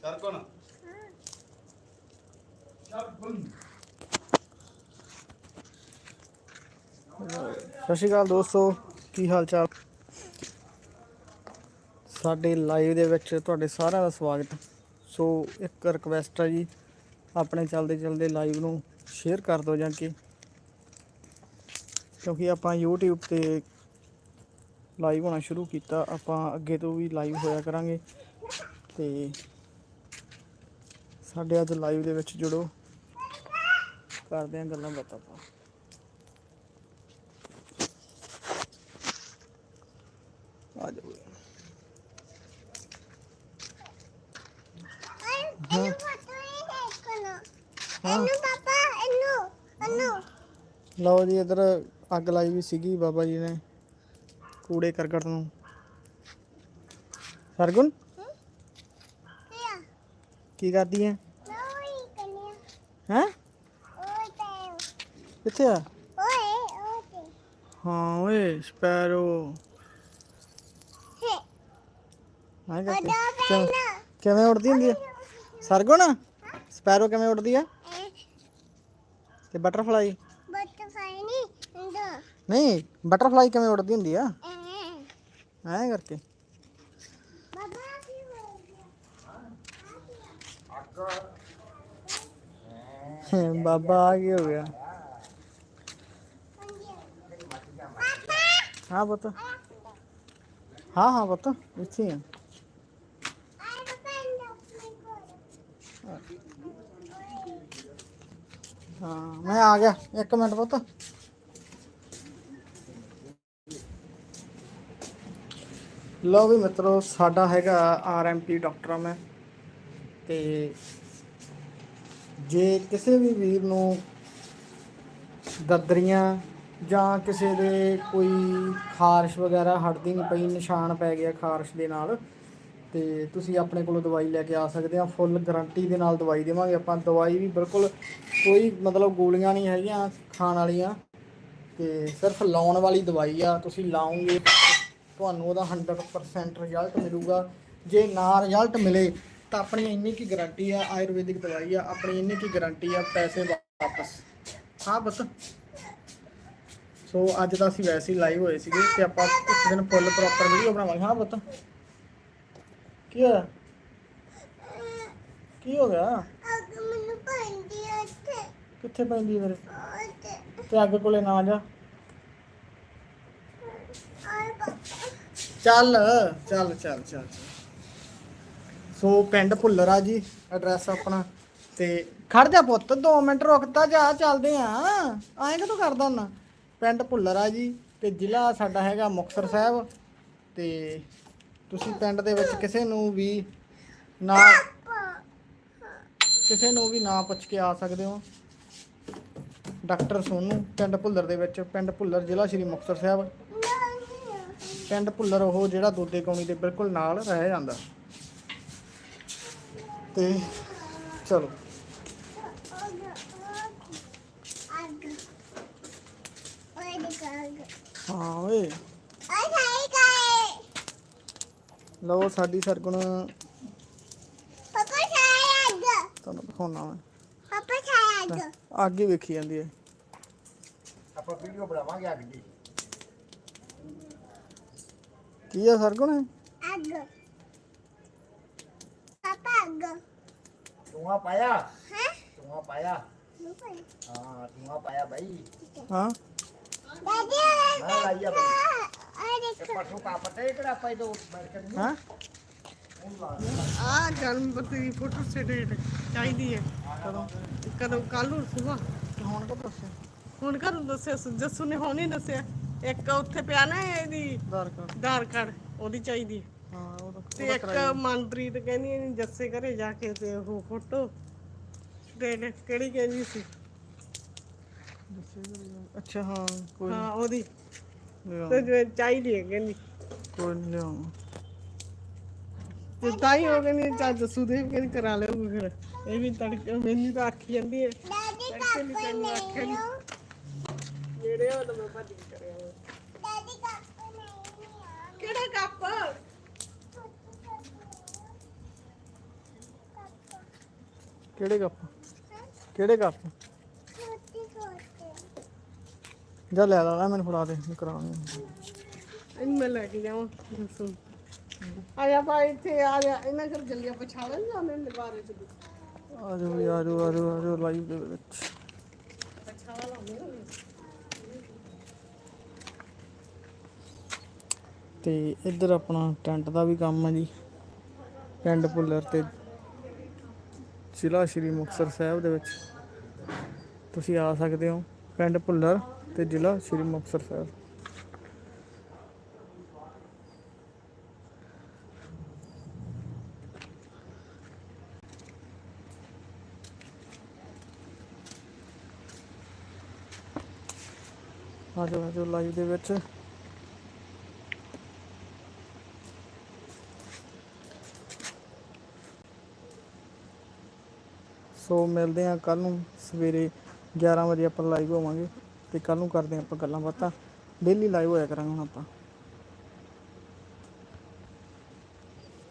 ਸਰਕਣ ਸਤਿ ਸ਼੍ਰੀ ਅਕਾਲ ਦੋਸਤੋ, ਕੀ ਹਾਲ ਚਾਲ? ਸਾਡੇ ਲਾਈਵ ਦੇ ਵਿੱਚ ਤੁਹਾਡੇ ਸਾਰਿਆਂ ਦਾ ਸਵਾਗਤ। ਸੋ ਇੱਕ ਰਿਕਵੈਸਟ ਹੈ ਜੀ, ਆਪਣੇ ਚੱਲਦੇ ਚੱਲਦੇ ਲਾਈਵ ਨੂੰ ਸ਼ੇਅਰ ਕਰ ਦਿਓ ਜਾਂ ਕਿ। ਕਿਉਂਕਿ ਆਪਾਂ YouTube ਤੇ ਲਾਈਵ ਹੋਣਾ ਸ਼ੁਰੂ ਕੀਤਾ। ਆਪਾਂ ਅੱਗੇ ਤੋਂ ਵੀ ਲਾਈਵ ਹੋਇਆ ਕਰਾਂਗੇ। ਤੇ ਸਾਡੇ ਅੱਜ ਲਾਈਵ ਦੇ ਵਿੱਚ ਜੁੜੋ। ਕਰਦੇ ਹਾਂ ਗੱਲਾਂ ਬਾਤਾਂ ਆਪਾਂ। ਆ ਜਾਓ। ਇਹਨੂੰ ਪਤਾ ਹੀ। ਹੈ। ਕੋਲ ਹਾਂ। ਇਹਨੂੰ ਪਾਪਾ ਇਹਨੂੰ ਇਹਨੂੰ। ਲਓ ਜੀ ਇਧਰ ਅੱਗ ਲਾਈ ਵੀ ਸੀਗੀ ਬਾਬਾ ਜੀ ਨੇ। ਕੂੜੇ ਕਰਕਟ ਨੂੰ। ਸਰਗੁਣ? ਕੀ ਕਰਦੀ ਹੈ? ਹੈ ਕਿੱਥੇ ਆ? ਹਾਂ ਓਏ ਸਪੈਰੋ। ਹੇ। ਹਾਂ ਕਿਵੇਂ ਕਿਵੇਂ ਉੜਦੀ ਹੁੰਦੀ ਹੈ ਸਰਗੁਣ? ਸਪੈਰੋ ਕਿਵੇਂ ਉੜਦੀ ਆ ਤੇ ਬਟਰਫਲਾਈ? ਬੱਟ ਫਾਈਨੀ ਇੰਦਾ। ਨਹੀਂ ਬਟਰਫਲਾਈ ਕਿਵੇਂ ਉੜਦੀ ਹੁੰਦੀ ਆ? ਐ ਐਂ ਕਰਕੇ ਬਾਬਾ ਕੀ ਹੋ ਗਿਆ ਬਾਬਾ ਆ ਕੀ ਹੋ ਗਿਆ ਹਾਂ ਪੁੱਤ ਹਾਂ ਹਾਂ ਪੁੱਤ ਇੱਥੇ ਹੀ ਆ ਆਈ ਪੈਂਦਾ ਆਪਣੇ ਕੋਲ ਹਾਂ ਮੈਂ ਆ ਗਿਆ ਇੱਕ ਮਿੰਟ ਪੁੱਤ ਲਓ ਵੀ ਮਿੱਤਰੋ, ਸਾਡਾ ਹੈਗਾ ਆਰਐਮਪੀ ਡਾਕਟਰ ਮੈਂ। ਤੇ ਜੇ ਕਿਸੇ ਵੀ ਵੀਰ ਨੂੰ ਦਰਦਰੀਆਂ ਜਾਂ ਕਿਸੇ ਦੇ ਕੋਈ ਖਾਰਸ਼ ਵਗੈਰਾ ਹਟਦੀ ਨਹੀਂ ਪਈ, ਨਿਸ਼ਾਨ ਪੈ ਗਿਆ ਖਾਰਸ਼ ਦੇ ਨਾਲ, ਤੇ ਤੁਸੀਂ ਆਪਣੇ ਕੋਲੋਂ ਦਵਾਈ ਲੈ ਕੇ ਆ ਸਕਦੇ ਆ। ਫੁੱਲ ਗਾਰੰਟੀ ਦੇ ਨਾਲ ਦਵਾਈ ਦੇਵਾਂਗੇ ਆਪਾਂ। ਦਵਾਈ ਵੀ ਬਿਲਕੁਲ ਕੋਈ ਮਤਲਬ ਗੋਲੀਆਂ ਨਹੀਂ ਹੈਗੀਆਂ, ਖਾਣ ਵਾਲੀਆਂ। ਤੇ ਸਿਰਫ ਲਾਉਣ ਵਾਲੀ ਦਵਾਈ ਆ, ਤੁਸੀਂ ਲਾਓਗੇ। ਤੁਹਾਨੂੰ ਉਹਦਾ 100% ਰਿਜ਼ਲਟ ਮਿਲੂਗਾ। ਜੇ ਨਾ ਰਿਜ਼ਲਟ ਮਿਲੇ, ਤਾਂ ਆਪਣੀ ਇੰਨੀ ਕੀ ਗਾਰੰਟੀ ਆ, ਆਯੁਰਵੈਦਿਕ ਦਵਾਈ ਆ, ਆਪਣੀ ਇੰਨੀ ਕੀ ਗਾਰੰਟੀ ਆ, ਪੈਸੇ ਵਾਪਸ। ਹਾਂ ਬਸ ਸੋ ਅੱਜ ਤਾਂ ਅਸੀਂ ਵੈਸੇ ਹੀ ਲਾਈਵ ਹੋਏ ਸੀਗੇ ਤੇ ਆਪਾਂ ਇੱਕ ਦਿਨ ਫੁੱਲ ਪ੍ਰੋਪਰ ਵੀਡੀਓ ਬਣਾਵਾਂਗੇ। ਹਾਂ ਪੁੱਤ। ਕੀ ਹੋਇਆ? ਕੀ ਹੋ ਗਿਆ? ਅੱਗ ਮੈਨੂੰ ਪੈਂਦੀ ਹੈ ਇੱਥੇ ਕਿੱਥੇ ਪੈਂਦੀ ਮੇਰੇ ਤੇ ਅੱਗ ਕੋਲੇ ਨਾ ਜਾ। ਚੱਲ ਚੱਲ ਚੱਲ ਚੱਲ। ਸੋ ਪਿੰਡ ਭੁੱਲਰ ਆ ਜੀ ਐਡਰੈਸ ਆਪਣਾ। ਤੇ ਖੜ ਜਾ ਪੁੱਤ 2 ਮਿੰਟ ਰੁਕਤਾ ਜਾ, ਚੱਲਦੇ ਆ। ਐਂ ਕਦੋਂ ਕਰਦਾ ਹੁੰਦਾ? ਪਿੰਡ ਭੁੱਲਰ ਆ ਜੀ ਤੇ ਜ਼ਿਲ੍ਹਾ ਸਾਡਾ ਹੈਗਾ ਮੁਕਤਸਰ ਸਾਹਿਬ। ਤੇ ਤੁਸੀਂ ਪਿੰਡ ਦੇ ਵਿੱਚ ਕਿਸੇ ਨੂੰ ਵੀ ਨਾ ਕਿਸੇ ਨੂੰ ਵੀ ਨਾ ਪੁੱਛ ਕੇ ਆ ਸਕਦੇ ਹੋ। ਡਾਕਟਰ ਸੋਨੂ, ਪਿੰਡ ਭੁੱਲਰ ਦੇ ਵਿੱਚ, ਪਿੰਡ ਭੁੱਲਰ ਜ਼ਿਲ੍ਹਾ ਸ਼੍ਰੀ ਮੁਕਤਸਰ ਸਾਹਿਬ। ਪਿੰਡ ਭੁੱਲਰ ਉਹ ਜਿਹੜਾ ਦੋਦੇ ਕੌਣੀ ਦੇ ਬਿਲਕੁਲ ਨਾਲ ਰਹਿ ਜਾਂਦਾ। ਤੇ ਚਲੋ। ਅੱਗ ਹਾਂ ਓਏ। ਲਓ ਸਾਡੀ ਸਰਗੁਣ। ਤੁਹਾਨੂੰ ਦਿਖਾਉਣਾ ਮੈਂ। ਪਾਪਾ ਅੱਗ ਹੀ ਵੇਖੀ ਜਾਂਦੀ ਹੈ। ਆਪਾਂ ਵੀਡੀਓ ਬਣਾਵਾਂਗੇ ਅੱਜ ਦੀ। ਕੀ ਆ ਸਰਗੁਣ ਅੱਗ। ਪਾਪਾ ਅੱਗ। ਧੂਆ ਪਾਇਆ? ਹੈ? ਧੂਆ ਪਾਇਆ? ਨੂੰ ਪਾਈ ਹਾਂ ਧੂਆ ਪਾਇਆ ਭਾਈ ਹਾਂ। ਦਾਦੀ ਮੈਂ ਲਾਈਆ ਭਾਈ ਓਏ ਇਹ ਦੇਖ। ਪਰਸੋਂ ਕਾ ਪਤਾ ਹੈ ਕਿਹੜਾ ਪਾਈ ਦੋ ਬੈਠ ਕੇ ਹਾਂ। ਆ ਜਨਮਪਤੀ ਦੀ ਫੋਟੋ ਸਟੇਟ ਚਾਹੀਦੀ ਹੈ। ਕਦੋਂ? ਕਦੋਂ? ਕੱਲ ਨੂੰ ਸੁਬਾ। ਤੇ ਹੁਣ ਕਦੋਂ ਦੱਸਿਆ? ਹੁਣ ਘਰੋਂ ਦੱਸਿਆ ਸੁ- ਜੱਸੂ ਨੇ ਹੁਣ ਹੀ ਦੱਸਿਆ। ਇੱਕ ਉੱਥੇ ਪਿਆ ਨਾ ਇਹਦੀ ਆਧਾਰ ਕਾਰਡ ਆਧਾਰ ਕਾਰਡ ਉਹਦੀ ਚਾਹੀਦੀ ਹੈ ਉਹ ਤਾਂ ਇੱਕ ਮਨਪ੍ਰੀਤ ਕਹਿੰਦੀ ਹੈ ਜੱਸੇ ਘਰੇ ਜਾ ਕੇ ਤੇ ਉਹ ਫੋਟੋ ਸਟੇਟ ਕਿਹੜੀ ਕਹਿੰਦੀ ਸੀ? ਅੱਛਾ ਹਾਂ ਕੋਈ ਹਾਂ ਉਹਦੀ। ਤੇ ਜੋ ਚਾਹੀਦੀ ਹੈ ਕਹਿੰਦੀ। ਕੋਈ ਨਹੀਂ ਲਿਆਉਂ ਤੇ ਤਾਂ ਹੀ ਹੋ ਕਹਿੰਦੀ ਚਾ ਜੱਸੂ ਦੇ ਕਹਿੰਦੀ ਕਰਾ ਲਿਓ ਫਿਰ। ਇਹ ਵੀ ਤੜਕੇ ਮੈਨੂੰ ਤਾਂ ਆਖੀ ਜਾਂਦੀ ਹੈ। ਤੜਕੇ ਤੈਨੂੰ ਆਖਿਆ ਨਹੀਂ। ਜਿਹੜੇ ਉਹ ਤਾਂ ਮੈਂ ਭੱਜ ਕੇ ਕਰਿਆ। kapag. ਕਿਹੜੇ ਕੱਪ ਕਿਹੜੇ ਕੱਪ ਜਾ ਲੈ ਲਾ ਮੈਨੂੰ ਫੜਾ ਦੇ ਕਰਾਉਣੀ ਇਹਨੂੰ ਮੈਂ ਲੈ ਕੇ ਜਾਵਾਂ ਦੱਸੋ ਆ ਜਾ ਭਾਈ ਇੱਥੇ ਆ ਜਾ ਇਹਨਾਂ ਕਰ ਜਲਦੀ ਪਛਾਣ ਲੈ ਜਾਂਦੇ ਨੇ ਬਾਰੇ ਚ ਆ ਜਾ ਆ ਜਾ ਆ ਜਾ ਲਾਈਵ ਦੇ ਵਿੱਚ ਪਛਾਣ ਲਾਉਂਦੇ ਨੇ ਤੇ ਇੱਧਰ ਆਪਣਾ ਟੈਂਟ ਦਾ ਵੀ ਕੰਮ ਹੈ ਜੀ। ਪਿੰਡ ਭੁੱਲਰ ਤੇ ਜ਼ਿਲ੍ਹਾ ਸ਼੍ਰੀ ਮੁਕਤਸਰ ਸਾਹਿਬ ਦੇ ਵਿੱਚ। ਤੁਸੀਂ ਆ ਸਕਦੇ ਹੋ ਪਿੰਡ ਭੁੱਲਰ ਤੇ ਜ਼ਿਲ੍ਹਾ ਸ਼੍ਰੀ ਮੁਕਤਸਰ ਸਾਹਿਬ। ਆ ਜਾਓ ਲਾਈਵ ਦੇ ਵਿੱਚ। ਸੋ ਮਿਲਦੇ ਆ ਕੱਲ ਨੂੰ ਸਵੇਰੇ 11 ਵਜੇ ਆਪਾਂ ਲਾਈਵ ਹੋਵਾਂਗੇ ਤੇ ਕੱਲ ਨੂੰ ਕਰਦੇ ਹਾਂ ਆਪਾਂ ਗੱਲਾਂ ਬਾਤਾਂ। ਡੇਲੀ ਲਾਈਵ ਹੋਇਆ ਕਰਾਂਗੇ ਹੁਣ ਆਪਾਂ।